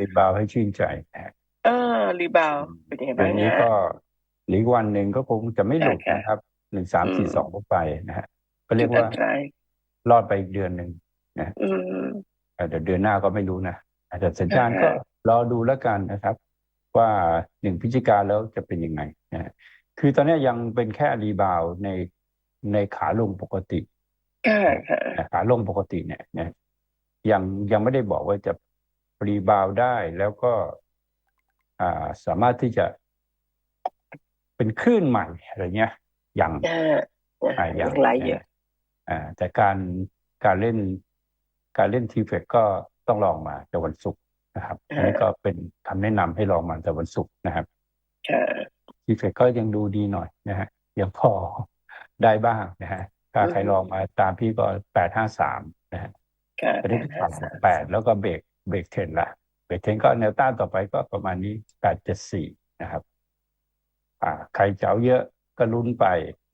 รีบาวให้ชื่นใจนะฮะเออรีบาวเป็นยังไงเดืบ้าอนงนี้ฮะก็หรือวันหนึ่งก็คงจะไม่หลุดค่ะนะครับหนึ่งสามอืสี่มสองก็ไปนะฮะก็เรีจุยกดอัว่านตรายรอดไปอีกเดือนหนึ่งนะอืมเอ่อเดี๋ยวเดือนหน้าก็ไม่รู้นะอาจจะสัญญาณอ่าก็รอดูแล้วกันนะครับ ว่าหนึ่งพฤศจิกาแล้วจะเป็นยังไงนะฮะคือตอนนี้ยังเป็นแค่รีบาวด์ในในขาลงปกติค่ะค่ะนะขาลงปกติเนี่ยนะยังยังไม่ได้บอกว่าจะ รีบาวด์ได้แล้วก็อ่าสามารถที่จะเป็นคลื่นใหม่อะไรเงี้ยยังอ่าอ่าอ่ายัยังงไรอยู่นะอ่าแต่การการเล่นการเล่นทีเฟกก็ต้องลองมาแต่วันศุกร์นะครับอันนี้ก็เป็นคำแนะนำให้ลองมาแต่วันศุกร์นะครับค่ะทีเฟกก็ยังดูดีหน่อยนะฮะยังพอได้บ้างนะฮะถ้าใครลองมาตามพี่ก็แปดห้าสามนะฮะค่ะตอนนี้ก็ผ่านแปดแล้วก็เบรก เบรกเทนละเบรกเทนก็แนวต้านต่อไปก็ประมาณนี้แปดเจ็ดสี่นะครับ อ่า ใครเจ้าเยอะก็ลุ้นไป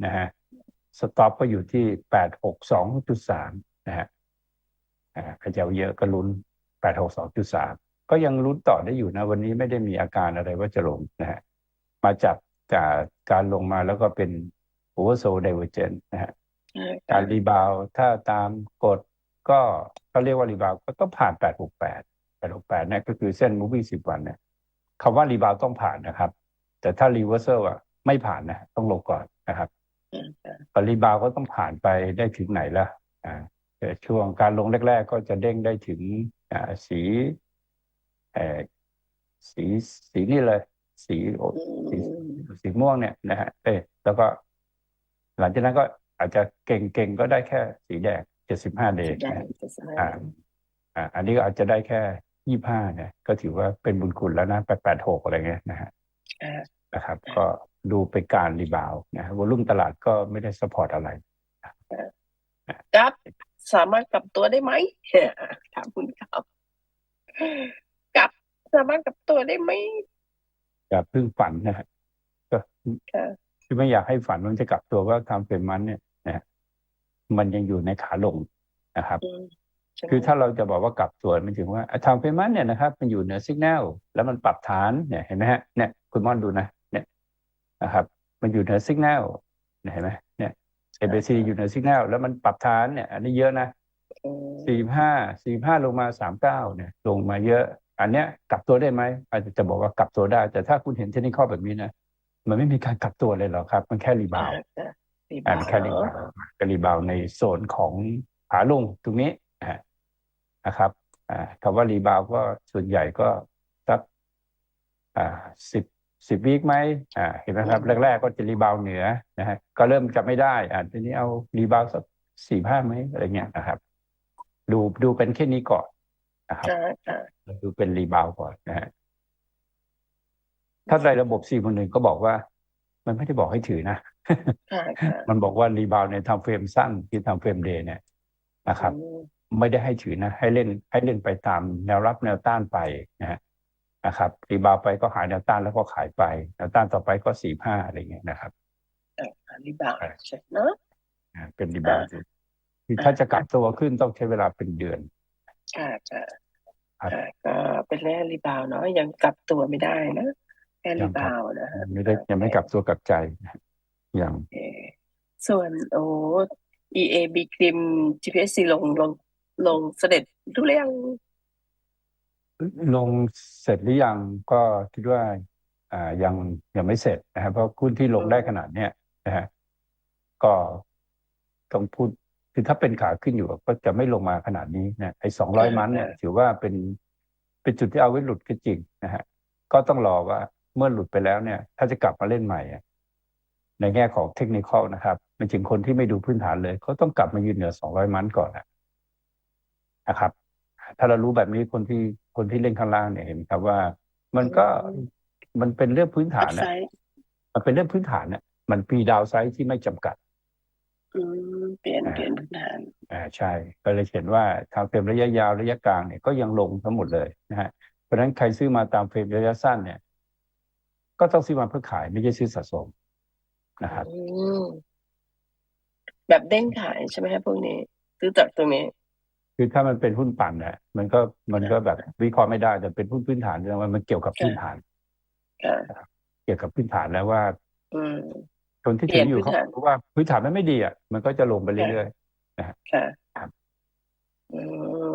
นะฮะสต็อปก็อยู่ที่แปดหกสองจุดสามนะฮะอ่าใครเจ้าเยอะก็ลุ้นแปดหกสองจุดสามก็ยังลุ้นต่อได้อยู่นะ วันนี้ไม่ได้มีอาการอะไรว่าจะลงนะฮะมาจากจากการลงมาแล้วก็เป็น oversold divergence นะฮะการรีบาวด์ถ้าตามกฎก็ เขาเรียกว่ารีบาวด์ก็ต้องผ่าน 868 868เนี่ยก็คือเส้น moving 10 วันเนี่ยคำว่ารีบาวด์ต้องผ่านนะครับ แต่ถ้า reversal อะไม่ผ่านนะต้องลงก่อนนะครับพอรีบาวด์ก็ต้องผ่านไปได้ถึงไหนละอ่าแต่ช่วงการลงแรก ๆ ก็จะเด้งได้ถึงอ่าสีเอ่อสีสีนี่เลย สีโอสีสีม่วงเนี่ยนะฮะเอ้ยแล้วก็ หลังจากนั้นก็อาจจะเก่งๆก็ได้แค่สีแดง เจ็ดสิบห้าเดย์ได้นะจะสบายอ่าอ่าอันนี้ก็อาจจะได้แค่ยี่ห้าเนี่ย ก็ถือว่าเป็นบุญคุณแล้วนะแปดแปดหกอะไรเงี้ยนะฮะอ่านะครับ ก็ดูเป็นการรีบาวด์นะวอลุ่มตลาดก็ไม่ได้สปอร์ตอะไรครับสามารถกลับตัวได้ไหมถามคุณครับกลับสามารถกลับตัวได้ไหมอย่าเพิ่งฝันนะฮะก็ค่ะคือไม่อยากให้ฝันว่ามันจะกลับตัวว่าทำเป็นมันเนี่ยนะฮะ มันยังอยู่ในขาลงนะครับอืมใช่ไหมคือถ้าเราจะบอกว่ากลับตัวมันถึงว่าทางเพย์มันเนี่ยนะครับ มันอยู่เหนือสัญญาณแล้วมันปรับฐานเนี่ยเห็นไหมฮะเนี่ยคุณม่อนดูนะเนี่ยนะครับ มันอยู่เหนือสัญญาณเนี่ยเห็นไหมเนี่ย ABC อยู่เหนือสัญญาณแล้วมันปรับฐานเนี่ย อันนี้เยอะนะอืมสี่ห้าสี่ห้าลงมาสามเก้าเนี่ย ลงมาเยอะ อันเนี้ยกลับตัวได้ไหมอาจจะจะบอกว่ากลับตัวได้ แต่ถ้าคุณเห็นเทคนิคแบบนี้นะมันไม่มีการกลับตัวเลยหรอกครับ มันแค่รีบาว ด์อ่ารีอ่าบาวแค่รีเนบาอะวด์ก็รีบาวด์ในโซนของขาลงตรงนี้นะฮะนะครับอ่าคำว่ารีบาวด์ก็ส่วนใหญ่ก็สักอ่าสิบสิบวีคไหมอ่าเห็นไหมครับ แรก ๆ ก็จะรีบาวด์เหนือนะฮะก็เริ่มจะไม่ได้อ่าทีนี้เอารีบาวด์สักสี่ห้าไหมอะไรเงี้ยนะครับ ดูดูเป็นแค่นี้ก่อนนะครับอ่าอ่าดูเป็นรีบาวด์ก่อนนะฮะถ้าในระบบสี่คนหนึ่งก็บอกว่า มันไม่ได้บอกให้ถือนะค่ะค่ะ มันบอกว่ารีบาวในทำเฟรมสั้นที่ทำเฟรมเดย์เนี่ยนะครับอืมไม่ได้ให้ถือนะ ให้เล่นให้เล่นไปตามแนวรับแนวต้านไปนะฮะนะครับรีบาวไปก็หาแนวต้านแล้วก็ขายไปแนวต้านต่อไปก็สี่ห้าอะไรเงี้ยนะครับอ่ารีบาวใช่เนอะอ่าเป็นรีบาวคือถ้าจะกลับตัวขึ้นต้องใช้เวลาเป็นเดือนค่ะค่ะครับค่ะก็เป็นแค่รีบาวเนาะยังกลับตัวไม่ได้นะแค่ยัรีงครับบาวนะฮะไม่ได้ยังไม่กลับตัวกลับใจนะฮะ ยังโอเคส่วนโอ้ EAB ครีม GPSC ลงลงลงเสด็จดูเรื่องลงเสร็จหรือยังก็คิดว่า อ่ายังยังไม่เสร็จนะครับเพราะหุ้นที่ลงได้ขนาดเนี้ยนะฮะก็ต้องพูดคือถ้าเป็นขาขึ้นอยู่ก็จะไม่ลงมาขนาดนี้นะไอ้สองร้อยมันเนี่ยถือว่าเป็นเป็นจุดที่เอาไว้หลุดก็จริงนะฮะก็ต้องรอว่าเมื่อหลุดไปแล้วเนี่ย ถ้าจะกลับมาเล่นใหม่อะ ในแง่ของเทคนิคอลนะครับเป็นถึงคนที่ไม่ดูพื้นฐานเลยเขาต้องกลับมายืนเหนือสองร้อยมันก่อนนะนะครับ ถ้าเรารู้แบบนี้คนที่คนที่เล่นข้างล่างเนี่ยเห็นไหมครับว่า มันก็มันเป็นเรื่องพื้นฐาอันพนะไซด์มันเป็นเรื่องพื้นฐานเนี่ยมันมีดาวไซด์ที่ไม่จำกัดอืมเปลี่ยนเปลี่ยนพื้นฐานอ่าใช่ก็เลยเห็นว่าทางเฟรมระยะยาวระยะกลางเนี่ยก็ยังลงทั้งหมดเลยนะฮะเพราะฉะนั้นใครซื้อมาตามเฟรมระยะสั้นเนี่ย ก็ต้องซื้อมาเพื่อขายไม่ใช่ซื้อสะสม นะครับอืมแบบเด้งขายใช่ไหมฮะพวกนี้ ซื้อจากตรงนี้ คือถ้ามันเป็นหุ้นปั่นเนี่ยมันก็มันก็แบบวิเคราะห์ไม่ได้ แต่เป็นหุ้นพื้นฐานแสดงว่ามันเกี่ยวกับพื้นฐานค่ะเกี่ยวกับพื้นฐานแล้วว่าอืมคนที่เปลี่ถืยนออยู่พื้เขานฐานรู้ว่าพื้นฐานมันไม่ดีอะมันก็จะลงไปเรื่อยค่ะครับอื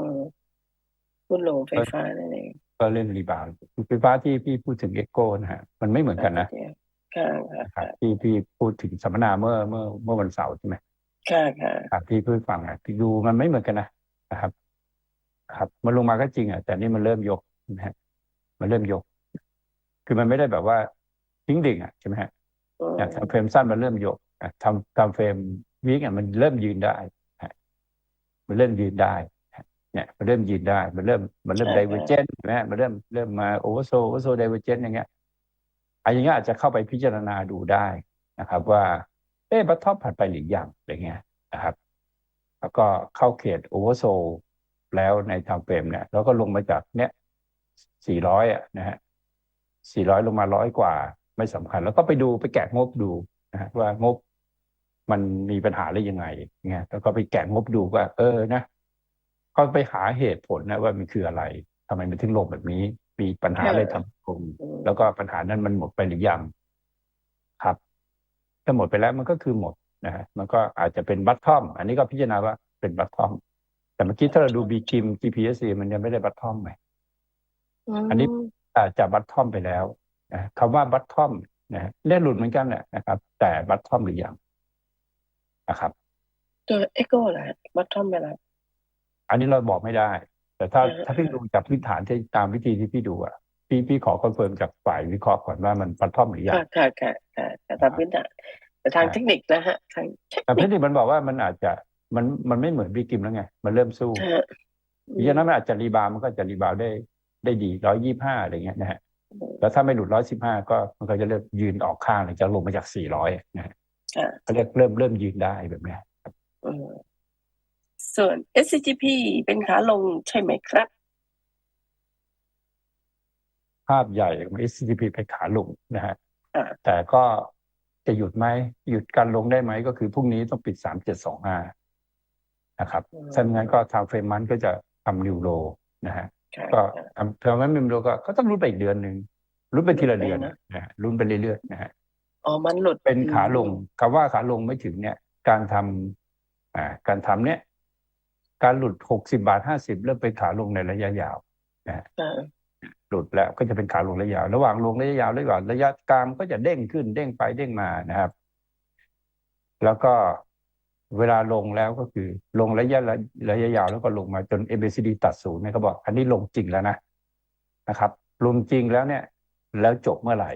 มหุ้นโรงไฟฟ้านั่นเองๆก็เล่นรีบาวด์ไฟฟ้าที่พี่พูดถึงเอ็กโก้นะฮะมันไม่เหมือนกันนะ ค่ะค่ะนะครับที่พี่พูดถึงสัมมนาเมื่อเมื่อเมื่อวันเสาร์ใช่ไหมค่ะค่ะครับที่พูดฟังอะที่ดูมันไม่เหมือนกันนะนะครับ ครับ มันลงมาก็จริงอะแต่นี่มันเริ่มยกนะฮะมันเริ่มยก คือมันไม่ได้แบบว่าทิ้งดิ่งอะใช่ไหมฮะอืมอย่างทำเฟรมสั้นมันเริ่มยกอะทำทำเฟรมวิกอะมันเริ่มยืนได้ฮะมันเริ่มยืนได้ฮะเนี่ยมันเริ่มยืนได้ มันเริ่มมันเริ่มไดเวอร์เจนใช่ไหมฮะมันเริ่มเริ่มมาโอเวอร์โซโอเวอร์โซไดเวอร์เจนอย่างเงี้ย อันอย่างเงี้ยอาจจะเข้าไปพิจารณาดูได้นะครับว่าเอ๊ะบัตท็อปผ่านไปหรือยังอะไรเงี้ยนะครับ แล้วก็เข้าเขตโอเวอร์โซแล้วในทางเฟรมเนี่ยแล้วก็ลงมาจากเนี้ย400อะนะฮะ400ลงมาร้อยกว่า ไม่สำคัญ แล้วก็ไปดูไปแกะงบดูนะฮะว่างบมันมีปัญหาได้ยังไงเงี้ยแล้วก็ไปแกะงบดูว่า เออนะก็ไปหาเหตุผลนะว่ามันคืออะไรทำไมมันถึงลงแบบนี้ มีปัญหาอะไรทำลงอืมแล้วก็ปัญหานั้นมันหมดไปหรือยังครับ ถ้าหมดไปแล้วมันก็คือหมดนะฮะมันก็อาจจะเป็นบัตทอม อันนี้ก็พิจารณาว่าเป็นบัตทอม แต่เมื่อกี้ถ้าเราดูบีคิม GPSC มันยังไม่ได้บัตทอมไหมอันนี้มอาจจะบัตทอมไปแล้วนะคำว่าบัตทอมนะฮะเล่นหลุดเหมือนกันแหละนะครับ แต่บัตทอมหรือยังนะครับ ตัวเอ็กโก้แหละบัตทอมไปแล้วอันนี้เราบอกไม่ได้ แต่ถ้าเออถ้าพี่ดูจากพื้นฐานที่ตามวิธีที่พี่ดูอะพี่พี่ขอคอนเฟิร์มจากฝ่ายวิเคราะห์ก่อนว่ามันบัตทอมหรือยังค่ะค่ะค่ะค่ะแต่ตามพื้นฐานแต่ทางอ่าเทคนิคนะฮะทางเทคแต่นิเทคคนิคมันบอกว่ามันอาจจะมันมันไม่เหมือนบีกิมแล้วไง มันเริ่มสู้ฮะเพราะฉะนั้นมันอาจจะรีบาวด์มันก็จะรีบาวด์ได้ได้ดีร้อยยี่ห้าอะไรเงี้ยนะฮะแล้วถ้าไม่หลุดร้อยสิบห้าก็มันก็จะเริ่มยืนออกข้างเลยจะลงมาจากสี่ร้อยนะฮะค่ะเขาเรียกเริ่มเริ่มยืนได้แบบเนี้ยอืม ส่วน SCGP เป็นขาลงใช่ไหมครับ ภาพใหญ่ของ SCTP ไปขาลงนะฮะอ่าแต่ก็จะหยุดไหมหยุดการลงได้ไหมก็คือพรุ่งนี้ต้องปิดสามเจ็ดสองห้านะครับอืมถ้าไม่งั้นก็ทางเฟรมมันก็จะทำนิวโรนะฮะค่ะก็ทำเทอมนั้นนิวโรก็ก็ต้องลุ้นไปอีกเดือนหนึ่งลุ้นไปทีละเดือนลุ้นไปนะนะฮะลุ้นไปเรื่อยๆนะฮะอ๋อมันหลุดเป็นขาลงอืมคำว่าขาลงไม่ถึงเนี่ย การทำอ่าการทำเนี่ย การหลุดหกสิบาทห้าสิบเริ่มเป็นขาลงในระยะยาวค่ะหลุดแล้วก็จะเป็นขาลงระยะยาว ระหว่างลงระยะยาวระหว่างระยะกลางก็จะเด้งขึ้นเด้งไปเด้งมานะครับ แล้วก็เวลาลงแล้วก็คือ ลงระยะระยะยาวแล้วก็ลงมาจน MACD ตัดศูนย์เนี่ยเขาบอก อันนี้ลงจริงแล้วนะนะครับลงจริงแล้วเนี่ย แล้วจบเมื่อไหร่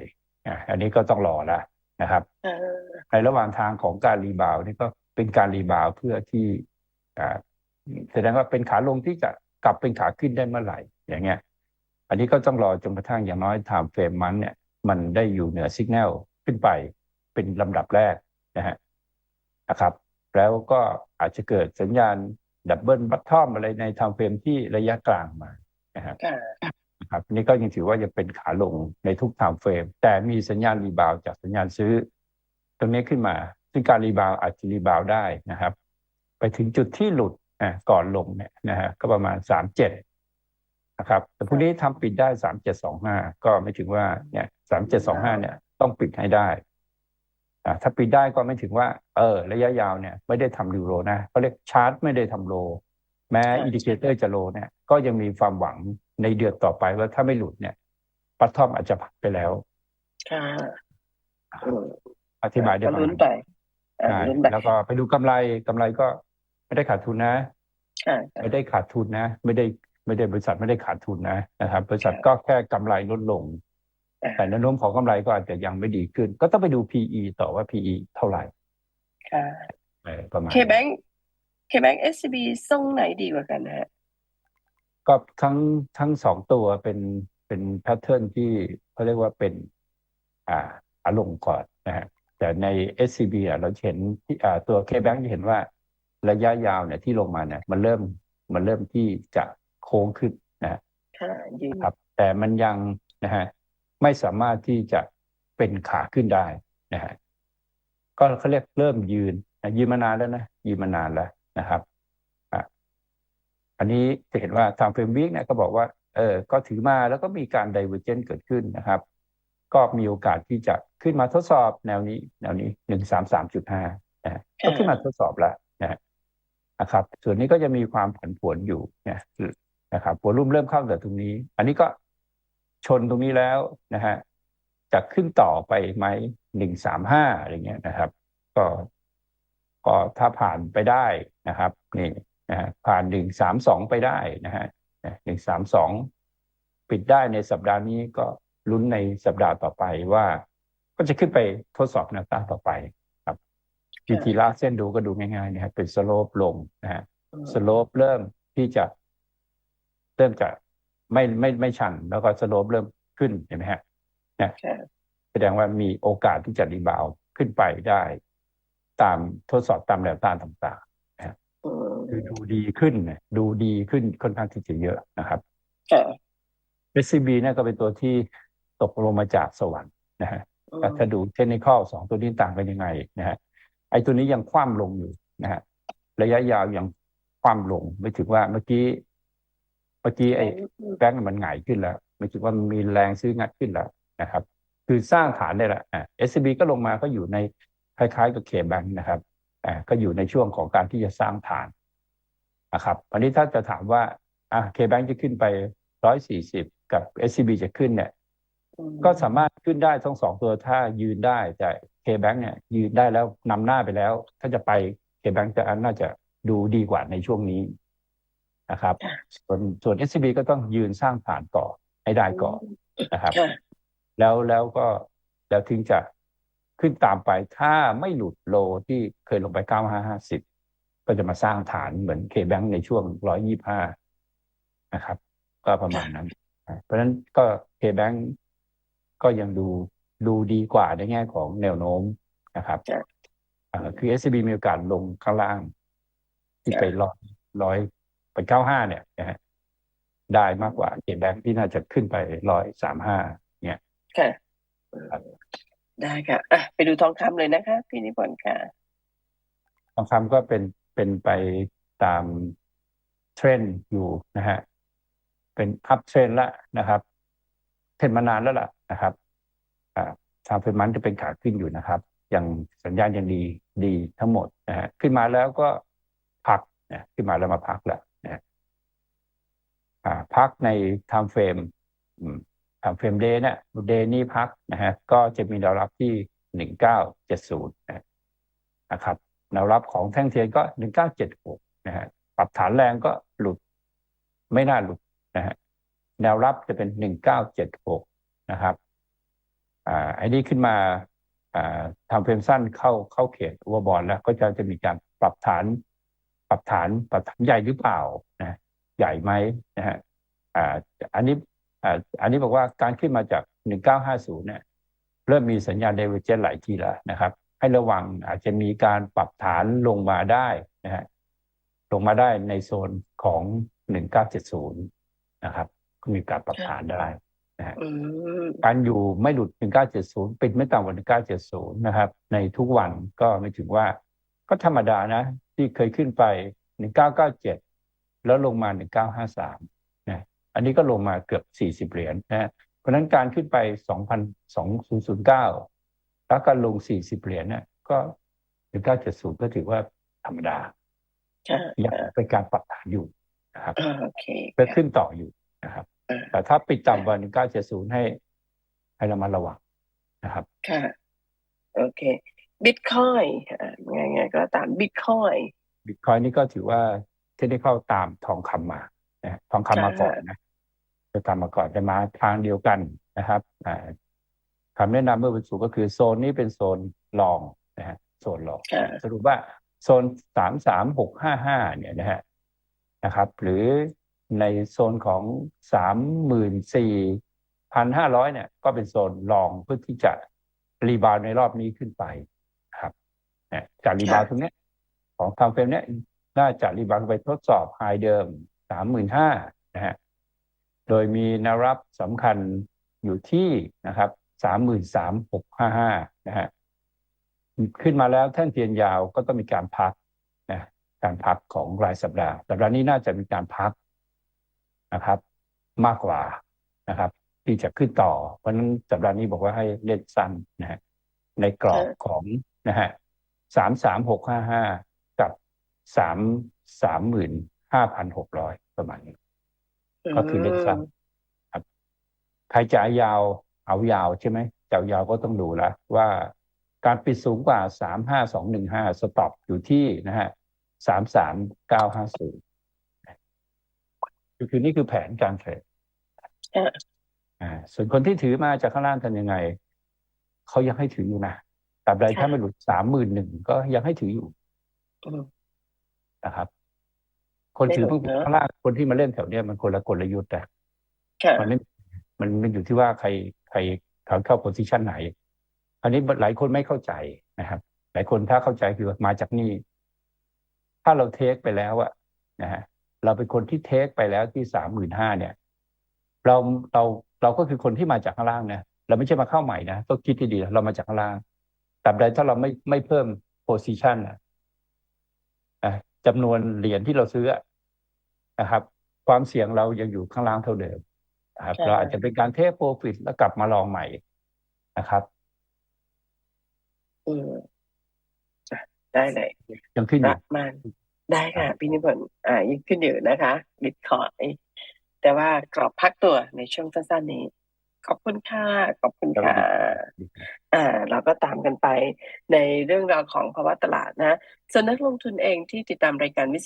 อะอันนี้ก็ต้องรอแล้วนะครับเออในระหว่างทางของการรีบาวด์นี่ก็เป็นการรีบาวด์เพื่อที่อ่า แสดงว่าเป็นขาลงที่จะกลับเป็นขาขึ้นได้เมื่อไหร่ อย่างเงี้ย อันนี้ก็ต้องรอจนกระทั่งอย่างน้อยไทม์เฟรมมันเนี่ย มันได้อยู่เหนือสัญญาณขึ้นไปเป็นลำดับแรกนะฮะนะครับ แล้วก็อาจจะเกิดสัญญาณดับเบิลบัตทอมอะไรในไทม์เฟรมที่ระยะกลางมานะฮะค่ะนะครับนี่ก็ยังถือว่ายังเป็นขาลงในทุกไทม์เฟรมแต่มีสัญญาณรีบาวด์จากสัญญาณซื้อ ตรงนี้ขึ้นมาซึ่งการรีบาวด์อาจจะรีบาวด์ได้นะครับ ไปถึงจุดที่หลุดอะ ก่อนลงเนี่ยนะฮะก็ประมาณสามเจ็ดนะครับ แต่พรุ่งนี้ทำปิดได้สามเจ็ดสองห้าก็ไม่ถึงว่าเนี่ยสามเจ็ดสองห้าเนี่ย ต้องปิดให้ได้อ่าถ้าปิดได้ก็ไม่ถึงว่า เออ ระยะยาวเนี่ย ไม่ได้ทำยูโรนะเขาเรียกชาร์ตไม่ได้ทำโล แม้อินดิเคเตอร์จะโลเนี่ย ก็ยังมีความหวังในเดือนต่อไปว่าถ้าไม่หลุดเนี่ยปัตทอมอาจจะผ่านไปแล้วค่ะอืมอธิบายได้ก็ไหมลุ้นไปอ่าใช่ลุ้นไปแล้วก็ไปดูกำไรกำไรก็ ไม่ได้ขาดทุนนะค่ะไม่ได้ขาดทุนนะ ไม่ได้ไม่ได้บริษัทไม่ได้ขาดทุนนะนะครับ บริษัทก็แค่กำไรลดลงอ่าแต่แนวโน้มของกำไรก็อาจจะยังไม่ดีขึ้น ก็ต้องไปดู PE ต่อว่า PE เท่าไหร่ค่ะเออประมาณเคแบงเคแบง SCB ทรงไหนดีกว่ากันนะฮะก็ทั้งทั้งสองตัวเป็นเป็นแพทเทิร์นที่เขาเรียกว่าเป็น อ่าอาลงก่อนนะฮะแต่ใน SCB อะเราเห็นที่อ่าตัว KBank จะเห็นว่า ระยะยาวเนี่ยที่ลงมาเนี่ยมันเริ่มมันเริ่มที่จะโค้งขึ้นนะฮะค่ะยืนครับ แต่มันยังนะฮะไม่สามารถที่จะเป็นขาขึ้นได้นะฮะก็เขาเรียกเริ่มยืนนะยืนมานานแล้วนะยืนมานานแล้วนะครับอะอันนี้จะเห็นว่าทางเฟรมวิกเนี่ยก็บอกว่าเออก็ถือมาแล้วก็มีการ divergence เกิดขึ้นนะครับ ก็มีโอกาสที่จะขึ้นมาทดสอบแนวนี้ แนวนี้หนึ่งสามสามจุดห้านะก็ขึ้นมาทดสอบแล้วนะ นะครับ ส่วนนี้ก็จะมีความผันผวนอยู่นะนะครับหัวรุ่มเริ่มเข้าแต่ตรงนี้ อันนี้ก็ชนตรงนี้แล้วนะฮะจะขึ้นต่อไปไหมหนึ่งสามห้าอะไรเงี้ยนะครับ ก็ก็ถ้าผ่านไปได้นะครับนี่นะฮะผ่านหนึ่งสามสองไปได้นะฮะหนึ่งสามสองปิดได้ในสัปดาห์นี้ก็ลุ้นในสัปดาห์ต่อไปว่า ก็จะขึ้นไปทดสอบแนวต้านต่อไป ครับวิธีลากเส้นดูก็ดูง่ายๆนะครับเป็นสโลปลงนะฮะสโลปเริ่มที่จะเริ่มจะไม่ไม่ไม่ชัน แล้วก็สโลปเริ่มขึ้นเห็นไหมฮะนะแสดงว่ามีโอกาสที่จะรีบาวขึ้นไปได้ ตามทดสอบตามแนวต้านต่างๆนะคือดูดีขึ้นนะดูดีขึ้นค่อนข้างที่จะเยอะนะครับ SCB เนี่ยก็เป็นตัวที่ตกลงมาจากสวรรค์นะฮะแต่ถ้าดูเทคนิคอลสองตัวนี้ต่างกันยังไงนะฮะ ไอ้ตัวนี้ยังคว่ำลงอยู่นะฮะระยะยาวยังคว่ำลง ไม่ถึงว่าเมื่อกี้เมื่อกี้ไอ้แบงก์มันหงายขึ้นแล้ว ไม่ถึงว่ามันมีแรงซื้องัดขึ้นแล้วนะครับ คือสร้างฐานได้ละอ่า SCB ก็ลงมาก็อยู่ในคล้ายๆกับเคแบงก์นะครับอ่าก็อยู่ในช่วงของการที่จะสร้างฐานนะครับวันนี้ถ้าจะถามว่าอ่าเคแบงก์จะขึ้นไปร้อยสี่สิบกับ SCB จะขึ้นเนี่ยก็สามารถขึ้นได้ทั้งสองตัวถ้ายืนได้แต่ K-Bank เนี่ยยืนได้แล้วนำหน้าไปแล้ว ถ้าจะไป K-Bank จะน่าจะดูดีกว่าในช่วงนี้นะครับ ส่วนส่วน SCB ก็ต้องยืนสร้างฐานต่อให้ได้ก่อนนะครับ แล้วแล้วก็แล้วถึงจะขึ้นตามไปถ้าไม่หลุดโลที่เคยลงไป 9550 ก็จะมาสร้างฐานเหมือน K-Bank ในช่วง 125 นะครับ ก็ประมาณนั้น เพราะฉะนั้นก็ K-Bank ก็ยังดู ดูดีกว่าในแง่ของแนวโน้มนะครับคือ SCB มีโอกาสลงข้างล่าง ที่ไปร้อยร้อยไปเก้าห้าเนี่ยนะฮะได้มากกว่าเกแบงที่น่าจะขึ้นไปร้อยสามห้าเนี่ยค่ะได้ค่ะอะไปดูทองคำเลยนะคะ พี่นิพนธ์ค่ะ ทองคำก็เป็นเป็นไปตามเทรนด์อยู่นะฮะเป็นอัพเทรนละนะครับเทรนมานานแล้วล่ะนะครับ ทางเฟรมันจะเป็นขาขึ้นอยู่นะครับ อยังสัญญาณยังดีดีทั้งหมดนะฮะขึ้นมาแล้วก็พักนะขึ้นมาแล้วมาพักแล้วนะพักในไทม์เฟรมไทม์เฟรมเดย์เนี่ยเดย์นี้พักนะฮะก็จะมีแนวรับที่หนึ่งเก้าเจ็ดศูนย์นะครับแนวรับของแท่งเทียนก็หนึ่งเก้าเจ็ดหกนะฮะปรับฐานแรงก็หลุดไม่น่าหลุดนะฮะแนวรับจะเป็นหนึ่งเก้าเจ็ดหกนะครับ อ่าอันนี้ขึ้นมาอ่าทำเฟรมสั้นเข้าเข้าเขตอวบอลแล้วก็จะจะมีการปรับฐาน ปรับฐานปรับฐานใหญ่หรือเปล่านะใหญ่ไหมนะฮะอ่าอันนี้อ่าอันนี้บอกว่าการขึ้นมาจากหนึ่งเก้าห้าศูนย์เนี่ยเริ่มมีสัญญาณเดวิเจนหลายทีแล้วนะครับ ให้ระวังอาจจะมีการปรับฐานลงมาได้นะฮะลงมาได้ในโซนของหนึ่งเก้าเจ็ดศูนย์นะครับ ก็มีการปรับฐานได้ การอยู่ไม่หลุด 1970 ปิดไม่ต่ำกว่า 1970 นะครับ ในทุกวันก็ไม่ถึงว่า ก็ธรรมดานะ ที่เคยขึ้นไป 1997 แล้วลงมา 1953 นะ อันนี้ก็ลงมาเกือบ 40 เหรียญนะ เพราะนั้นการขึ้นไป 2,2009 แล้วก็ลง 40 เหรียญเนี่ยก็ 1970 ก็ถือว่าธรรมดายังเป็นการปรับฐานอยู่นะครับเพื่อขึ้นต่ออยู่นะครับ แต่ถ้าปิดต่ำกว่าหนึ่งเก้าเจ็ดศูนย์ให้ ให้ระมัดระวังนะครับค่ะโอเคบิตคอยไงไงก็ตามบิตคอยบิตคอยนี่ก็ถือว่าเทคนิคตามทองคำมานะทองคำมาก่อนนะจะตามมาก่อนจะมาทางเดียวกันนะครับคำแนะนำเมื่อวันศุกร์ก็คือโซนนี้เป็นโซนลองนะฮะโซนลองสรุปว่าโซนสามสามหกห้าห้าเนี่ยนะฮะนะครับ หรือ ในโซนของสามหมื่นสี่พันห้าร้อยเนี่ย ก็เป็นโซนรองเพื่อที่จะรีบาวในรอบนี้ขึ้นไปครับจากรีบาวตรงนี้ของทางเฟรมเนี้ยน่าจะรีบาวไปทดสอบไฮเดิมสามหมื่นห้านะฮะโดยมีแนวรับสำคัญอยู่ที่นะครับสามหมื่นสามหกห้าห้านะฮะขึ้นมาแล้วแท่นเทียนยาวก็ต้องมีการพักนะการพักของรายสัปดาห์สัปดาห์นี้น่าจะมีการพัก นะครับ มากกว่านะครับ ที่จะขึ้นต่อ เพราะฉนั้นสัปดาห์นี้บอกว่าให้เล่นสั้นนะฮะในกรอบของนะฮะสามสามหกห้าห้ากับสามสามหมื่นห้าพันหกร้อยประมาณนี้ก็คือเล่นสั้นครับใครจะเอายาวเอายาวใช่ไหมจะเอายาวก็ต้องดูล้วว่าการปิดสูงกว่าสามห้าสองหนึ่งห้าสต็อปอยู่ที่นะฮะสามสามเก้าห้าศูนย์ คือนี่คือแผนการเทรดค่ะอ่า ส่วนคนที่ถือมาจากข้างล่างทำยังไงเขายังให้ถืออยู่นะตราบใดถ้าไม่หลุดสามหมื่นหนึ่งก็ยังให้ถืออยู่อืมนะครับ คนถือไม่หลุดเนอะข้างล่างคนที่มาเล่นแถวเนี้ยมันคนละกลยุทธ์แต่ค่ะมันไม่มันมันอยู่ที่ว่าใครใครเขาเข้าโพซิชันไหน อันนี้หลายคนไม่เข้าใจนะครับ หลายคนถ้าเข้าใจคือมาจากนี่ ถ้าเราเทคไปแล้วอะนะฮะ เราเป็นคนที่เทคไปแล้วที่สามหมื่นห้าเนี่ย เราเราเราก็คือคนที่มาจากข้างล่างนะเราไม่ใช่มาเข้าใหม่นะต้องคิดที่ดีนะเรามาจากข้างล่างแต่ใดถ้าเราไม่ไม่เพิ่มโพซิชันนะอะจำนวนเหรียญที่เราซื้ออะนะครับ ความเสี่ยงเรายังอยู่ข้างล่างเท่าเดิมนะครับใช่เราอาจจะเป็นการเทคโปรฟิตแล้วกลับมาลองใหม่นะครับอืมอะได้เลยยังขึ้นอปยู่ระมาณ ได้ค่ะพี่นิพนธ์อ่ายังขึ้นอยู่นะคะบิตคอยแต่ว่ากรอบพักตัวในช่วงสั้นๆนี้ ขอบคุณค่ะขอบคุณค่ะอ่า เราก็ตามกันไปในเรื่องราวของภาวะตลาดนะส่วนนักลงทุนเองที่ติดตามรายการวิ